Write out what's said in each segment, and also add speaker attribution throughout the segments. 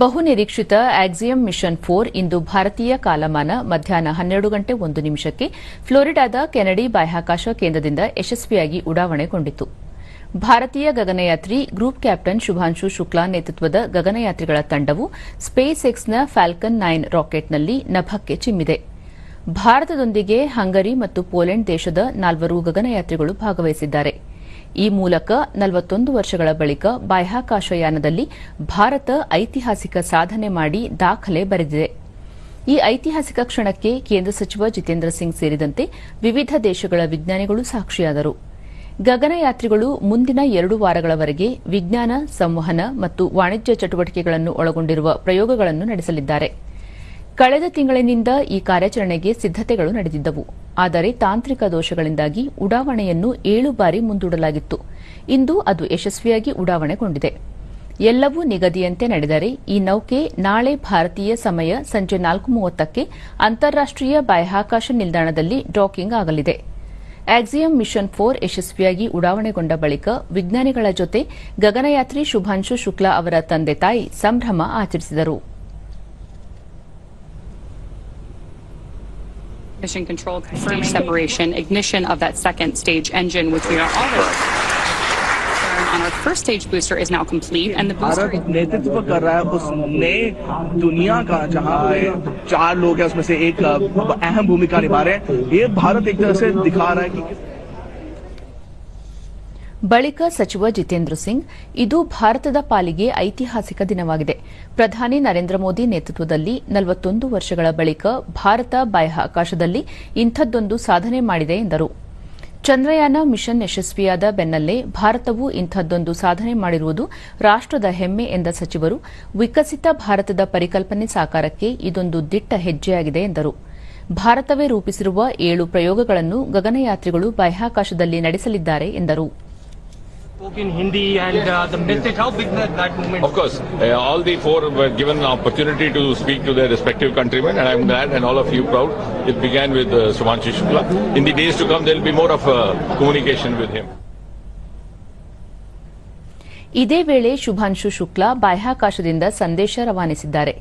Speaker 1: ಬಹುನಿರೀಕ್ಷಿತ Axiom mission four ಇಂದು ಭಾರತೀಯ ಕಾಲಮಾನ ಮಧ್ಯಾಹ್ನ ಹನ್ನೆರಡು ಗಂಟೆ ಒಂದು ನಿಮಿಷಕ್ಕೆ ಫ್ಲೋರಿಡಾದ ಕೆನಡಿ ಬಾಹ್ಯಾಕಾಶ ಕೇಂದ್ರದಿಂದ ಯಶಸ್ವಿಯಾಗಿ ಉಡಾವಣೆಗೊಂಡಿತು. ಭಾರತೀಯ ಗಗನಯಾತ್ರಿ ಗ್ರೂಪ್ ಕ್ಯಾಪ್ಟನ್ ಶುಭಾಂಶು ಶುಕ್ಲಾ ನೇತೃತ್ವದ ಗಗನಯಾತ್ರಿಗಳ ತಂಡವು ಸ್ಪೇಸ್ ಎಕ್ಸ್ನ ಫ್ಯಾಲ್ಕನ್ ನೈನ್ ರಾಕೆಟ್ನಲ್ಲಿ ನಭಕ್ಕೆ ಚಿಮ್ಮಿದೆ. ಭಾರತದೊಂದಿಗೆ ಹಂಗರಿ ಮತ್ತು ಪೋಲೆಂಡ್ ದೇಶದ ನಾಲ್ವರು ಗಗನಯಾತ್ರಿಗಳು ಭಾಗವಹಿಸಿದ್ದಾರೆ. ಈ ಮೂಲಕ ನಲವತ್ತೊಂದು ವರ್ಷಗಳ ಬಳಿಕ ಬಾಹ್ಯಾಕಾಶಯಾನದಲ್ಲಿ ಭಾರತ ಐತಿಹಾಸಿಕ ಸಾಧನೆ ಮಾಡಿ ದಾಖಲೆ ಬರೆದಿದೆ. ಈ ಐತಿಹಾಸಿಕ ಕ್ಷಣಕ್ಕೆ ಕೇಂದ್ರ ಸಚಿವ ಜಿತೇಂದ್ರ ಸಿಂಗ್ ಸೇರಿದಂತೆ ವಿವಿಧ ದೇಶಗಳ ವಿಜ್ಞಾನಿಗಳು ಸಾಕ್ಷಿಯಾದರು. ಗಗನಯಾತ್ರಿಗಳು ಮುಂದಿನ ಎರಡು ವಾರಗಳವರೆಗೆ ವಿಜ್ಞಾನ, ಸಂವಹನ ಮತ್ತು ವಾಣಿಜ್ಯ ಚಟುವಟಿಕೆಗಳನ್ನು ಒಳಗೊಂಡಿರುವ ಪ್ರಯೋಗಗಳನ್ನು ನಡೆಸಲಿದ್ದಾರೆ. ಕಳೆದ ತಿಂಗಳಿನಿಂದ ಈ ಕಾರ್ಯಾಚರಣೆಗೆ ಸಿದ್ದತೆಗಳು ನಡೆದಿದ್ದವು. ಆದರೆ ತಾಂತ್ರಿಕ ದೋಷಗಳಿಂದಾಗಿ ಉಡಾವಣೆಯನ್ನು ಏಳು ಬಾರಿ ಮುಂದೂಡಲಾಗಿತ್ತು. ಇಂದು ಅದು ಯಶಸ್ವಿಯಾಗಿ ಉಡಾವಣೆಗೊಂಡಿದೆ. ಎಲ್ಲವೂ ನಿಗದಿಯಂತೆ ನಡೆದರೆ ಈ ನೌಕೆ ನಾಳೆ ಭಾರತೀಯ ಸಮಯ ಸಂಜೆ ನಾಲ್ಕು ಮೂವತ್ತಕ್ಕೆ ಅಂತಾರಾಷ್ಟೀಯ ಬಾಹ್ಯಾಕಾಶ ನಿಲ್ದಾಣದಲ್ಲಿ ಡಾಕಿಂಗ್ ಆಗಲಿದೆ. ಆಕ್ಸಿಯಂ ಮಿಷನ್ ಫೋರ್ ಯಶಸ್ವಿಯಾಗಿ ಉಡಾವಣೆಗೊಂಡ ಬಳಿಕ ವಿಜ್ಞಾನಿಗಳ ಜೊತೆ ಗಗನಯಾತ್ರಿ ಶುಭಾಂಶು ಶುಕ್ಲಾ ಅವರ ತಂದೆ ತಾಯಿ ಸಂಭ್ರಮ ಆಚರಿಸಿದರು.
Speaker 2: Mission control stage separation, ignition of that second stage engine, which we are already on our first stage booster is now complete, and the booster
Speaker 3: Bharat नेतृत्व कर रहा है उस नए दुनिया का जहां पे चार लोग हैं उसमें से एक अहम भूमिका निभा रहे हैं ये भारत एक तरह से दिखा रहा है कि
Speaker 1: ಬಳಿಕ ಸಚಿವ ಜಿತೇಂದ್ರ ಸಿಂಗ್, ಇದು ಭಾರತದ ಪಾಲಿಗೆ ಐತಿಹಾಸಿಕ ದಿನವಾಗಿದೆ. ಪ್ರಧಾನಿ ನರೇಂದ್ರ ಮೋದಿ ನೇತೃತ್ವದಲ್ಲಿ ನಲವತ್ತೊಂದು ವರ್ಷಗಳ ಬಳಿಕ ಭಾರತ ಬಾಹ್ಯಾಕಾಶದಲ್ಲಿ ಇಂಥದ್ದೊಂದು ಸಾಧನೆ ಮಾಡಿದೆ ಎಂದರು. ಚಂದ್ರಯಾನ ಮಿಷನ್ ಯಶಸ್ವಿಯಾದ ಬೆನ್ನಲ್ಲೇ ಭಾರತವು ಇಂಥದ್ದೊಂದು ಸಾಧನೆ ಮಾಡಿರುವುದು ರಾಷ್ಟದ ಹೆಮ್ಮೆ ಎಂದ ಸಚಿವರು, ವಿಕಸಿತ ಭಾರತದ ಪರಿಕಲ್ಪನೆ ಸಾಕಾರಕ್ಕೆ ಇದೊಂದು ದಿಟ್ಟ ಹೆಜ್ಜೆಯಾಗಿದೆ ಎಂದರು. ಭಾರತವೇ ರೂಪಿಸಿರುವ ಏಳು ಪ್ರಯೋಗಗಳನ್ನು ಗಗನಯಾತ್ರಿಗಳು ಬಾಹ್ಯಾಕಾಶದಲ್ಲಿ ನಡೆಸಲಿದ್ದಾರೆ ಎಂದರು.
Speaker 4: Spoke in Hindi and uh, the message, how big that, that movement
Speaker 5: Of course, uh, all the four were given an opportunity to speak to their respective countrymen, and I'm glad and all of you proud. It began with uh, Sumanshi Shukla. In the days to come, there will be more of uh, communication with him.
Speaker 1: ಇದೇ ವೇಳೆ ಶುಭಾಂಶು ಶುಕ್ಲಾ ಬಾಹ್ಯಾಕಾಶದಿಂದ ಸಂದೇಶ ರವಾನಿಸಿದ್ದಾರೆ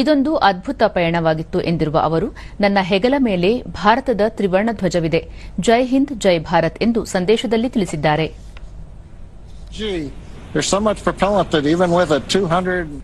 Speaker 1: ಇದೊಂದು ಅದ್ಭುತ ಪಯಣವಾಗಿತ್ತು ಎಂದಿರುವ ಅವರು ನನ್ನ ಹೆಗಲ ಮೇಲೆ ಭಾರತದ ತ್ರಿವರ್ಣ ಧ್ವಜವಿದೆ ಜೈ ಹಿಂದ್ ಜೈ ಭಾರತ್ ಎಂದು ಸಂದೇಶದಲ್ಲಿ ತಿಳಿಸಿದ್ದಾರೆ
Speaker 6: Gee, there's so much propellant that even with a 200